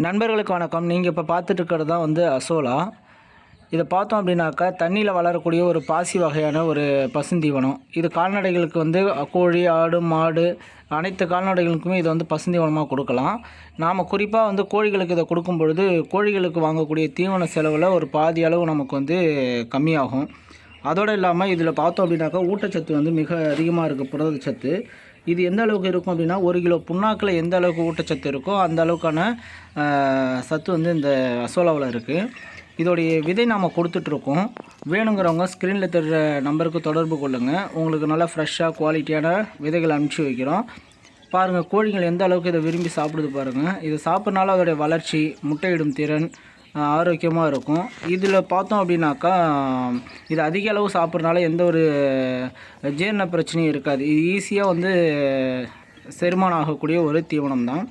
நண்பர்களுக்கு வணக்கம். நீங்கள் இப்போ பார்த்துட்டு இருக்கிறது தான் வந்து அசோலா. இதை பார்த்தோம் அப்படின்னாக்கா தண்ணியில் வளரக்கூடிய ஒரு பாசி வகையான ஒரு பசுந்தீவனம். இது கால்நடைகளுக்கு வந்து கோழி ஆடு மாடு அனைத்து கால்நடைகளுக்குமே இதை வந்து பசுந்தீவனமாக கொடுக்கலாம். நாம் குறிப்பாக வந்து கோழிகளுக்கு இதை கொடுக்கும் பொழுது கோழிகளுக்கு வாங்கக்கூடிய தீவன செலவில் ஒரு பாதி அளவு நமக்கு வந்து கம்மியாகும். அதோடு இல்லாமல் இதில் பார்த்தோம் அப்படின்னாக்கா ஊட்டச்சத்து வந்து மிக அதிகமாக இருக்குது புரதச்சத்து. இது எந்த அளவுக்கு இருக்கும் அப்படின்னா ஒரு கிலோ புண்ணாக்கில் எந்த அளவுக்கு ஊட்டச்சத்து இருக்கோ அந்த அளவுக்கான சத்து வந்து இந்த அசோலாவில் இருக்குது இதோடைய விதை நாம் கொடுத்துட்ருக்கோம். வேணுங்கிறவங்க ஸ்க்ரீனில் தெரிகிற நம்பருக்கு தொடர்பு கொள்ளுங்கள் உங்களுக்கு நல்லா ஃப்ரெஷ்ஷாக குவாலிட்டியான விதைகள் அனுப்பிச்சி வைக்கிறோம். பாருங்கள் கோழிகள் எந்த அளவுக்கு இதை விரும்பி சாப்பிடுது பாருங்கள் இது சாப்பிட்றனால அதோடைய வளர்ச்சி முட்டையிடும் திறன் ஆரோக்கியமாக இருக்கும். இதில் பார்த்தோம் அப்படின்னாக்கா இது அதிக அளவு சாப்பிட்றதுனால எந்த ஒரு ஜீரண பிரச்சனையும் இருக்காது. இது ஈஸியாக வந்து செரிமானம் ஆகக்கூடிய ஒரு தீவனம் தான்